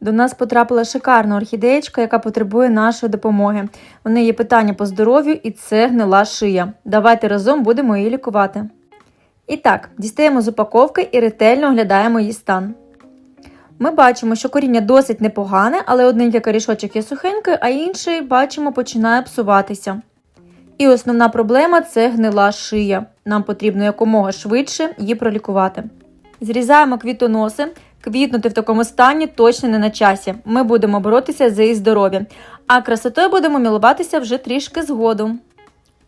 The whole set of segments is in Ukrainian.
До нас потрапила шикарна орхідеєчка, яка потребує нашої допомоги. У неї є питання по здоров'ю і це гнила шия. Давайте разом будемо її лікувати. І так, дістаємо з упаковки і ретельно оглядаємо її стан. Ми бачимо, що коріння досить непогане, але один корішочок є сухенький, а інший, бачимо, починає псуватися. І основна проблема це гнила шия. Нам потрібно якомога швидше її пролікувати. Зрізаємо квітоноси. Квітнути в такому стані точно не на часі. Ми будемо боротися за її здоров'я, а красотою будемо мілуватися вже трішки згодом.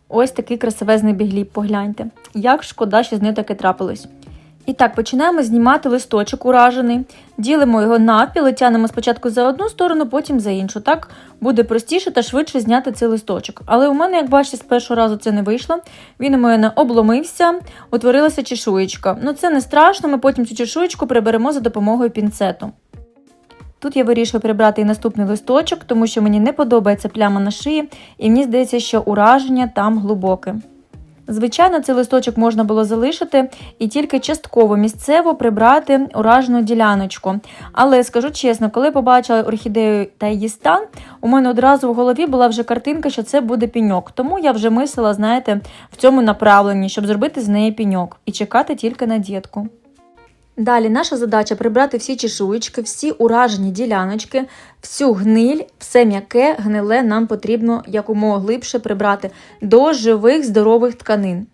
Ось такий красивезний бігліп, погляньте. Як шкода, що з ним таке трапилось. І так, починаємо знімати листочок уражений, ділимо його навпіл і тянемо спочатку за одну сторону, потім за іншу. Так буде простіше та швидше зняти цей листочок. Але у мене, як бачите, з першого разу це не вийшло. Він у мене обломився, утворилася чешуєчка. Ну це не страшно, ми потім цю чешуєчку приберемо за допомогою пінцету. Тут я вирішую прибрати і наступний листочок, тому що мені не подобається пляма на шиї, і мені здається, що ураження там глибоке. Звичайно, цей листочок можна було залишити і тільки частково місцево прибрати уражену діляночку. Але скажу чесно, коли побачила орхідею та її стан, у мене одразу в голові була вже картинка, що це буде піньок. Тому я вже мислила, знаєте, в цьому направленні, щоб зробити з неї піньок і чекати тільки на дітку. Далі наша задача прибрати всі чешуєчки, всі уражені діляночки, всю гниль, все м'яке, гниле нам потрібно якомога глибше прибрати до живих здорових тканин.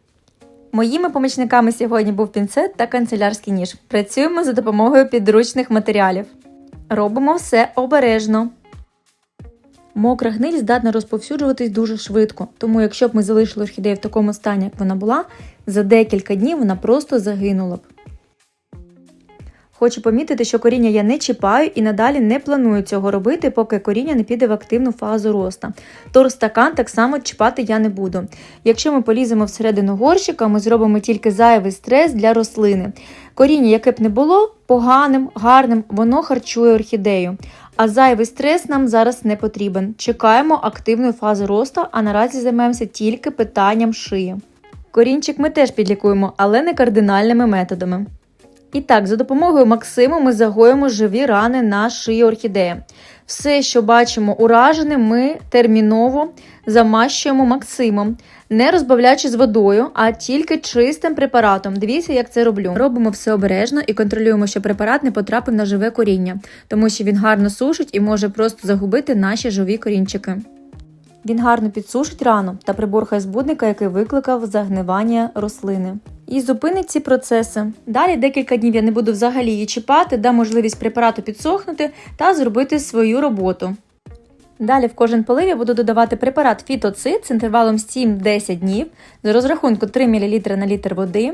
Моїми помічниками сьогодні був пінцет та канцелярський ніж. Працюємо за допомогою підручних матеріалів. Робимо все обережно. Мокра гниль здатна розповсюджуватись дуже швидко, тому якщо б ми залишили орхідею в такому стані, як вона була, за декілька днів вона просто загинула б. Хочу помітити, що коріння я не чіпаю і надалі не планую цього робити, поки коріння не піде в активну фазу роста. Торстакан так само чіпати я не буду. Якщо ми поліземо всередину горщика, ми зробимо тільки зайвий стрес для рослини. Коріння, яке б не було, поганим, гарним, воно харчує орхідею. А зайвий стрес нам зараз не потрібен. Чекаємо активної фази росту, а наразі займаємося тільки питанням шиї. Корінчик ми теж підлікуємо, але не кардинальними методами. І так, за допомогою Максиму ми загоїмо живі рани на шиї орхідеї. Все, що бачимо уражене, ми терміново замащуємо Максимом, не розбавляючи з водою, а тільки чистим препаратом. Дивіться, як це роблю. Робимо все обережно і контролюємо, щоб препарат не потрапив на живе коріння, тому що він гарно сушить і може просто загубити наші живі корінчики. Він гарно підсушить рану та приборхає збудника, який викликав загнивання рослини. І зупинить ці процеси. Далі декілька днів я не буду взагалі її чіпати, дам можливість препарату підсохнути та зробити свою роботу. Далі в кожен полив я буду додавати препарат фітоцит з інтервалом 7-10 днів з розрахунку 3 мл на літр води,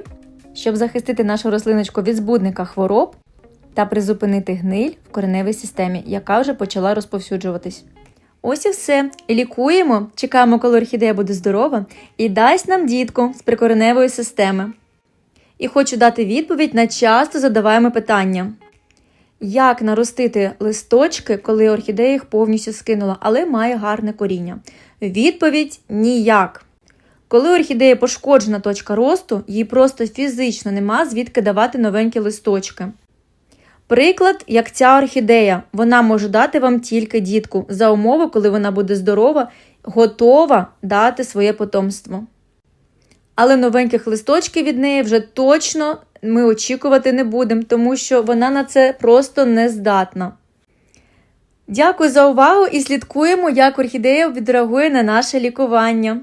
щоб захистити нашу рослиночку від збудника хвороб та призупинити гниль в кореневій системі, яка вже почала розповсюджуватись. Ось і все. Лікуємо, чекаємо, коли орхідея буде здорова, і дасть нам дітку з прикореневої системи. І хочу дати відповідь на часто задаваємо питання. Як наростити листочки, коли орхідея їх повністю скинула, але має гарне коріння? Відповідь ніяк. Коли орхідея пошкоджена точка росту, їй просто фізично нема звідки давати новенькі листочки. Приклад, як ця орхідея, вона може дати вам тільки дітку за умови, коли вона буде здорова, готова дати своє потомство. Але новеньких листочків від неї вже точно ми очікувати не будемо, тому що вона на це просто не здатна. Дякую за увагу і слідкуємо, як орхідея відреагує на наше лікування.